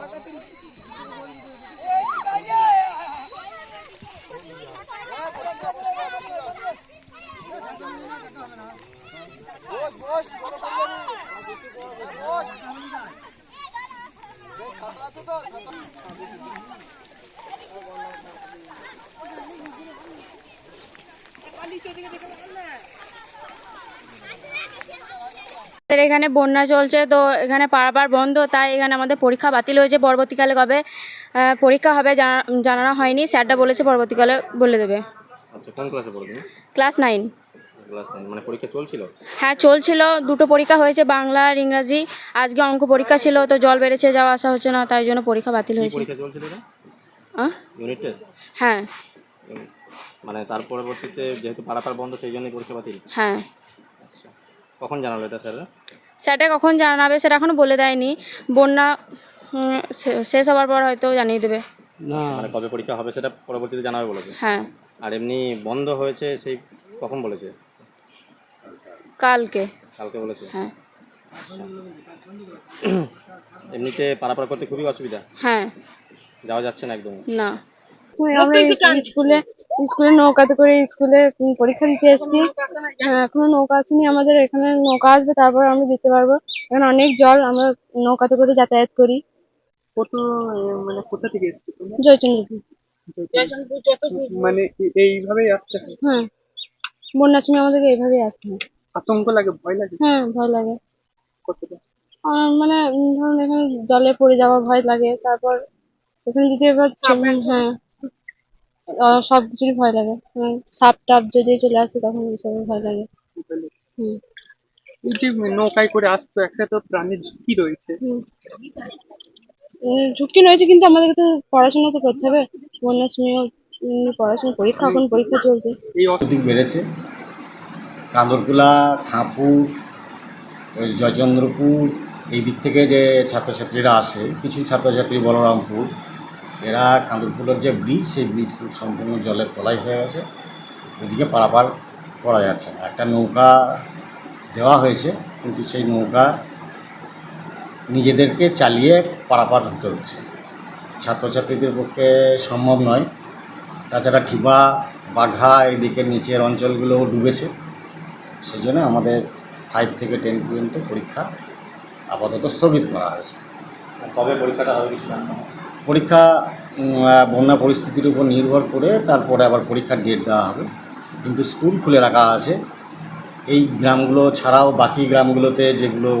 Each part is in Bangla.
বাটা বলে গাল দেবে আমাদের এখানে বন্যা চলছে তো এখানে পারাপার বন্ধ তাই এখানে আমাদের পরীক্ষা বাতিল হয়েছে। পরবর্তীকালে কবে পরীক্ষা হবে জানানো হয়নি। স্যারটা বলেছে পরবর্তীকালে বলে দেবে। আচ্ছা ক্লাসে নাইন। মানে হ্যাঁ চলছিল। দুটো পরীক্ষা হয়েছে বাংলা আর ইংরাজি। আজকে অঙ্ক পরীক্ষা ছিল তো জল বেড়েছে যাওয়া আসা হচ্ছে না তাই জন্য পরীক্ষা বাতিল হয়েছে। হ্যাঁ। মানে তার পরবর্তীতে যেহেতু পাড়াপাড় বন্ধ সেই জন্যই পরীক্ষা বাতিল? হ্যাঁ। আচ্ছা। কখন জানালো এটা স্যাররা? সেটা কখন জানাবে সেটা এখনও বলে দেয়নি। বন্যা শেষ হওয়ার পর হয়তো জানিয়ে দেবে। মানে কবে পরীক্ষা হবে সেটা পরবর্তীতে জানাবে বলেছে? হ্যাঁ। আর এমনি বন্ধ হয়েছে সেই কখন বলেছে? কালকে। কালকে বলেছে? হ্যাঁ। আচ্ছা। এমনিতে পারাপার করতে খুবই অসুবিধা? হ্যাঁ। যাওয়া যাচ্ছে না একদম না। স্কুলে স্কুলে নৌকাতে করে স্কুলে পরীক্ষা দিতে এসেছি। হ্যাঁ, এখনও নৌকা আসেনি আমাদের এখানে নৌকা আসবে তারপর আমরা দিতে পারব। এখানে অনেক জল আমরা নৌকাতে করে যাতায়াত করি। কত মানে কোথা থেকে এসেছে জয়চন্দ্রপুর। মানে এইভাবেই আসতে হ্যাঁ। বন্যার সময় আমাদেরকে এইভাবেই আসতে হয়। আতঙ্ক লাগে ভয় লাগে? হ্যাঁ ভয় লাগে। কতটা? আর মানে ধরুন এখানে জলে পড়ে যাওয়া ভয় লাগে তারপর এখানে দিতে এবার হ্যাঁ। সব কিছুরই ভয় লাগে। সাপ টাপ যদি চলে আসে তখন সব ভয় লাগে। হুম। এই যে নৌকায় করে আসতো একটা তো প্রাণের ঝুঁকি রয়েছে। ঝুঁকি রয়েছে কিন্তু আমাদেরকে তো পড়াশোনা তো করতে হবে। বন্যার সময়ও পড়াশোনা পরীক্ষা এখন পরীক্ষা চলছে। এই অধিক বেড়েছে। কান্দরকুলা খাঁপুর ওই জয়চন্দ্রপুর এই দিক থেকে যে ছাত্রছাত্রীরা আসে কিছু ছাত্রছাত্রী বলরামপুর এরা কান্দরপুলের যে ব্রিজ, সেই ব্রিজ সম্পূর্ণ জলের তলায় হয়ে গেছে। ওইদিকে পারাপার করা যাচ্ছে না। একটা নৌকা দেওয়া হয়েছে, কিন্তু সেই নৌকা নিজেদেরকে চালিয়ে পারাপার হতে হচ্ছে। ছাত্রছাত্রীদের পক্ষে সম্ভব নয়। তাছাড়া ঠিবা বাঘা এদিকে নিচের অঞ্চলগুলোও ডুবেছে। সেই জন্য আমাদের ফাইভ থেকে টেন পর্যন্ত পরীক্ষা আপাতত স্থগিত করা হয়েছে। কবে পরীক্ষাটা হবে কিছু জানো? পরীক্ষা বন্যা পরিস্থিতির উপর নির্ভর করে তারপরে আবার পরীক্ষার ডেট দেওয়া হবে। কিন্তু স্কুল খুলে রাখা আছে। এই গ্রামগুলো ছাড়াও বাকি গ্রামগুলোতে যেগুলো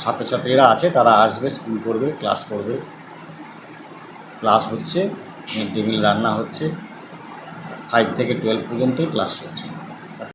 ছাত্রছাত্রীরা আছে, তারা আসবে স্কুল করবে ক্লাস করবে। ক্লাস হচ্ছে মিড ডে মিল রান্না হচ্ছে। ফাইভ থেকে টুয়েলভ পর্যন্তই ক্লাস চলছে।